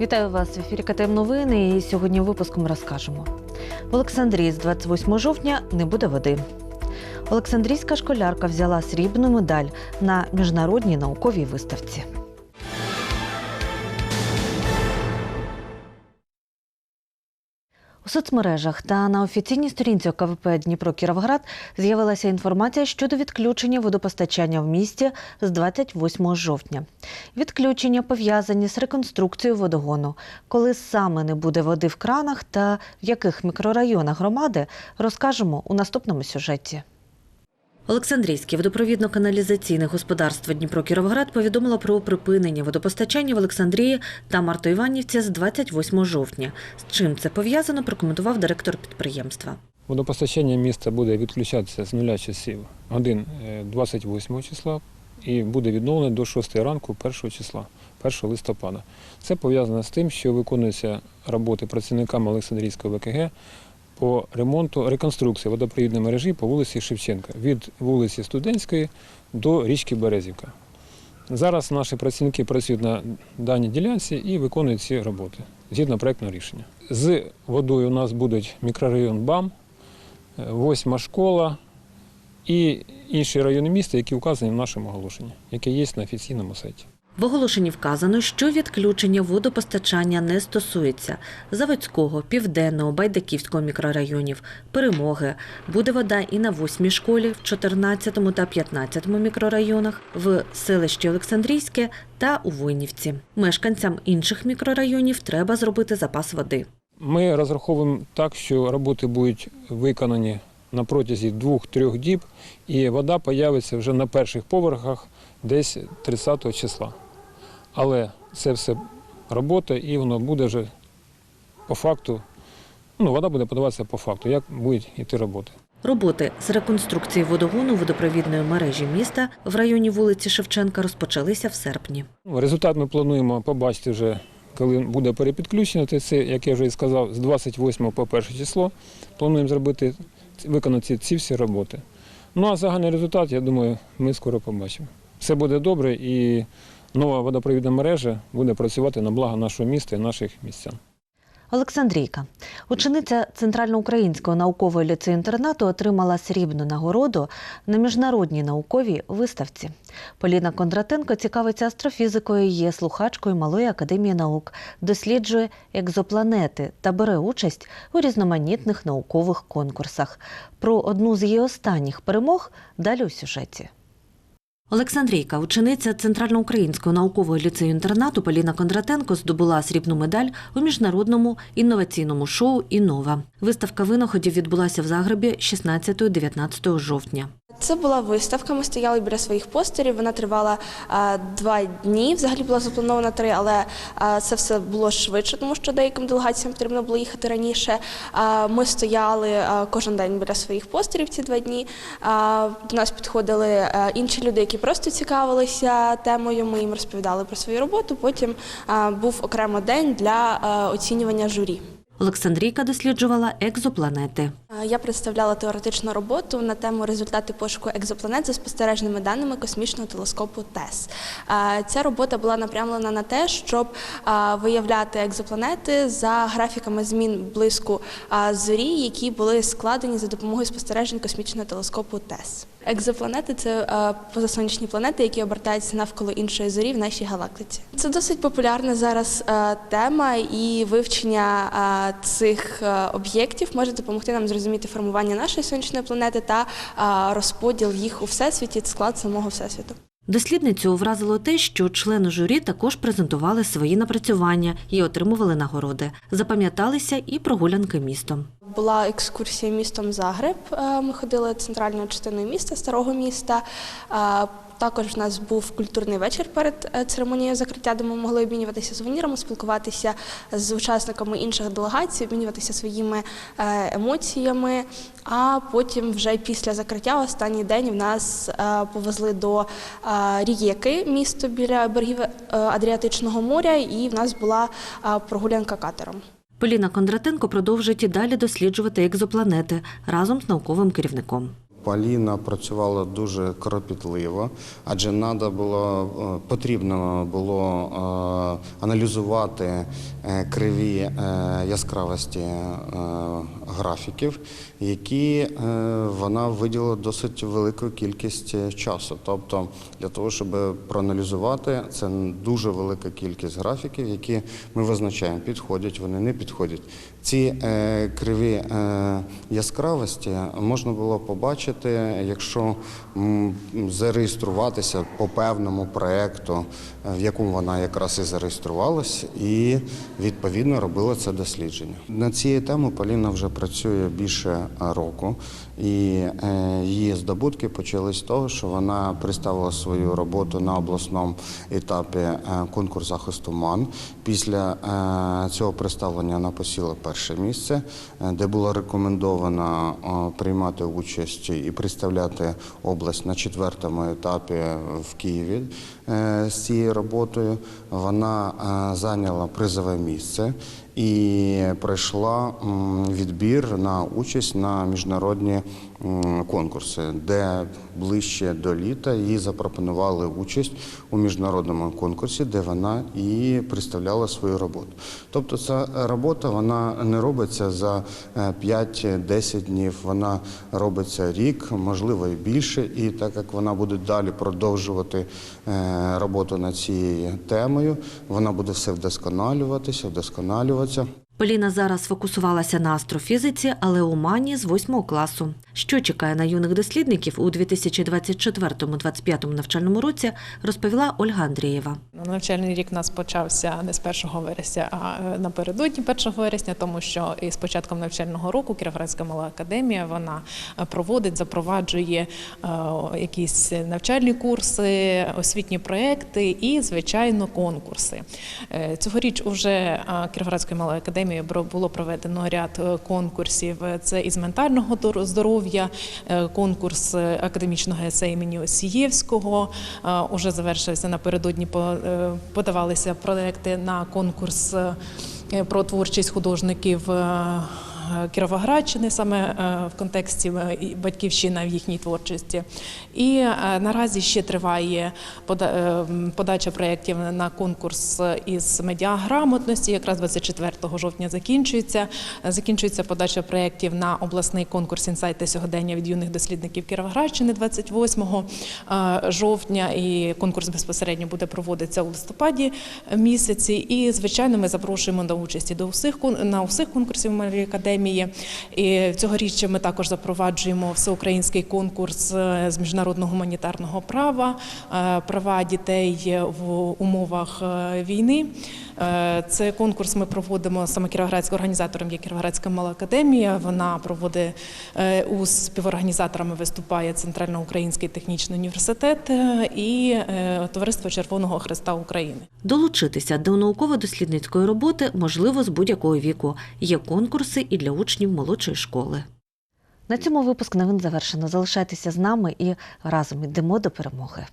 Вітаю вас в ефірі КТМ Новини. І сьогодні випуском розкажемо. В Олександрії з 28 жовтня не буде води. Олександрійська школярка взяла срібну медаль на міжнародній науковій виставці. У соцмережах та на офіційній сторінці ОКВП Дніпро Кіровград з'явилася інформація щодо відключення водопостачання в місті з 28 жовтня. Відключення пов'язані з реконструкцією водогону. Коли саме не буде води в кранах та в яких мікрорайонах громади, розкажемо у наступному сюжеті. Олександрійське водопровідно-каналізаційне господарство Дніпро Кіровоград повідомило про припинення водопостачання в Олександрії та Мартоіванівці з 28 жовтня. З чим це пов'язано, прокоментував директор підприємства. Водопостачання міста буде відключатися з нуля часів годин е, 28 числа і буде відновлено до 6 ранку 1 числа, 1 листопада. Це пов'язано з тим, що виконуються роботи працівниками Олександрійського ВКГ по ремонту реконструкції водопровідної мережі по вулиці Шевченка від вулиці Студентської до річки Березівка. Зараз наші працівники працюють на даній ділянці і виконують ці роботи згідно проектного рішення. З водою у нас будуть мікрорайон БАМ, е, восьма школа і інші райони міста, які вказані в нашому оголошенні, яке є на офіційному сайті. В оголошенні вказано, що відключення водопостачання не стосується Заводського, Південного, Байдаківського мікрорайонів, Перемоги. Буде вода і на 8 школі, в 14 та 15 мікрорайонах, в селищі Олександрійське та у Войнівці. Мешканцям інших мікрорайонів треба зробити запас води. Ми розраховуємо так, що роботи будуть виконані на протязі двох-трьох діб, і вода появиться вже на перших поверхах десь 30 числа. Але це все робота, і воно буде вже по факту. Ну, вода буде подаватися по факту, як будуть йти роботи. Роботи з реконструкції водогону водопровідної мережі міста в районі вулиці Шевченка розпочалися в серпні. Результат ми плануємо побачити вже, коли буде перепідключення. Це, як я вже і сказав, з 28 по 1 число. Плануємо зробити, виконати ці всі роботи. Ну а загальний результат, я думаю, ми скоро побачимо. Все буде добре і нова водопровідна мережа буде працювати на благо нашого міста і наших містян. Олександрійка, учениця Центральноукраїнського наукового ліцею інтернату, отримала срібну нагороду на міжнародній науковій виставці. Поліна Кондратенко цікавиться астрофізикою, є слухачкою Малої академії наук, досліджує екзопланети та бере участь у різноманітних наукових конкурсах. Про одну з її останніх перемог далі у сюжеті. Олександрійка, учениця Центральноукраїнського наукового ліцею інтернату Поліна Кондратенко здобула срібну медаль у міжнародному інноваційному шоу Інова. Виставка винаходів відбулася в Загребі 16-19 жовтня. Це була виставка. Ми стояли біля своїх постерів. Вона тривала а, два дні. Взагалі була запланована три, але а, це все було швидше, тому що деяким делегаціям потрібно було їхати раніше. А, ми стояли а, кожен день біля своїх постерів ці два дні. А, до нас підходили а, інші люди, які просто цікавилися темою. Ми їм розповідали про свою роботу. Потім а, був окремо день для а, оцінювання журі. Олександрійка досліджувала екзопланети. Я представляла теоретичну роботу на тему результати пошуку екзопланет за спостережними даними космічного телескопу ТЕС. Ця робота була напрямлена на те, щоб виявляти екзопланети за графіками змін е, зорі, які були складені за допомогою спостережень космічного телескопу ТЕС. Екзопланети це е, позасонячні планети, які обертаються навколо іншої зорі в нашій галактиці. Це досить популярна зараз е, тема, і вивчення е, цих об'єктів може допомогти нам зрозуміти формування нашої сонячної планети та розподіл їх у всесвіті, склад самого всесвіту. Дослідницю вразило те, що члени журі також презентували свої напрацювання і отримували нагороди. Запам'яталися і прогулянки містом. Була екскурсія містом Загреб. Е, Ми ходили центральною частиною міста, старого міста. Е, Також в нас був культурний вечір перед е, церемонією закриття, де ми могли обмінюватися сувенірами, спілкуватися з учасниками інших делегацій, обмінюватися своїми емоціями. А потім, вже після закриття, останній день в нас повезли до Рієки, місто біля берегів Адріатичного моря, і в нас була прогулянка катером. Поліна Кондратенко продовжить і далі досліджувати екзопланети разом з науковим керівником. Поліна працювала дуже кропітливо, адже надо було, е, потрібно було е, аналізувати е, криві яскравості графіків, які вона виділила досить велику кількість часу. Тобто для того, щоб проаналізувати, це дуже велика кількість графіків, які ми визначаємо, підходять вони, не підходять. Ці криві яскравості можна було побачити, якщо зареєструватися по певному проекту, е, в якому вона якраз і зареєструвалась, і відповідно робила це дослідження. На цією темою Поліна вже працює більше е, року, і е, її здобутки почались з того, що вона представила свою роботу на обласному етапі е, конкурс захисту МАН. Після е, цього представлення вона посіла перше місце, де було рекомендовано приймати участь і представляти область на четвертому етапі в Києві з цією роботою. Вона зайняла призове місце і пройшла відбір на участь на міжнародні конкурси, де ближче до літа їй запропонували участь у міжнародному конкурсі, де вона і представляла свою роботу. Тобто ця робота вона не робиться за е, 5-10 днів, вона робиться рік, можливо і більше. І так як вона буде далі продовжувати е, роботу над цією темою, вона буде все вдосконалюватися, вдосконалюватися. Поліна зараз фокусувалася на астрофізиці, але у мані з восьмого класу. Що чекає на юних дослідників у 2024-2025 навчальному році, розповіла Ольга Андрієва. Навчальний рік у нас почався не з 1 вересня, а е, напередодні 1 вересня, тому що із початком навчального року Кіровоградська мала академія вона е, проводить, запроваджує е, якісь навчальні курси, освітні проекти і, звичайно, конкурси. Цьогоріч уже Кіровоградською малою академією було проведено ряд конкурсів. Це із ментального дор- здоров'я, е, конкурс е, академічного есе імені Осієвського. Е, Уже завершився напередодні. Подавалися проекти на конкурс про творчість художників. Е, Кіровоградщини саме е, в контексті е, і батьківщина в їхній творчості. І наразі ще триває подача проєктів на конкурс із медіаграмотності. Якраз 24 жовтня закінчується. Закінчується подача проєктів на обласний конкурс інсайти сьогодення від юних дослідників Кіровоградщини 28 е, жовтня. І конкурс безпосередньо буде проводитися у листопаді місяці. І звичайно, ми запрошуємо до участі до усіх на усіх конкурсів Марії академії. І цьогоріч ми також запроваджуємо всеукраїнський конкурс е, з міжнародного гуманітарного права, е, права дітей в умовах е, війни. Е, Цей конкурс ми проводимо саме кіровоградським організатором є Кіровоградська мала академія. Вона проводить е, у співорганізаторами виступає Центральноукраїнський технічний університет е, і Товариство Червоного Христа України. Долучитися до науково-дослідницької роботи можливо з будь-якого віку. Є конкурси і для учнів молодшої школи. На цьому випуск новин завершено. Залишайтеся з нами і разом йдемо до перемоги.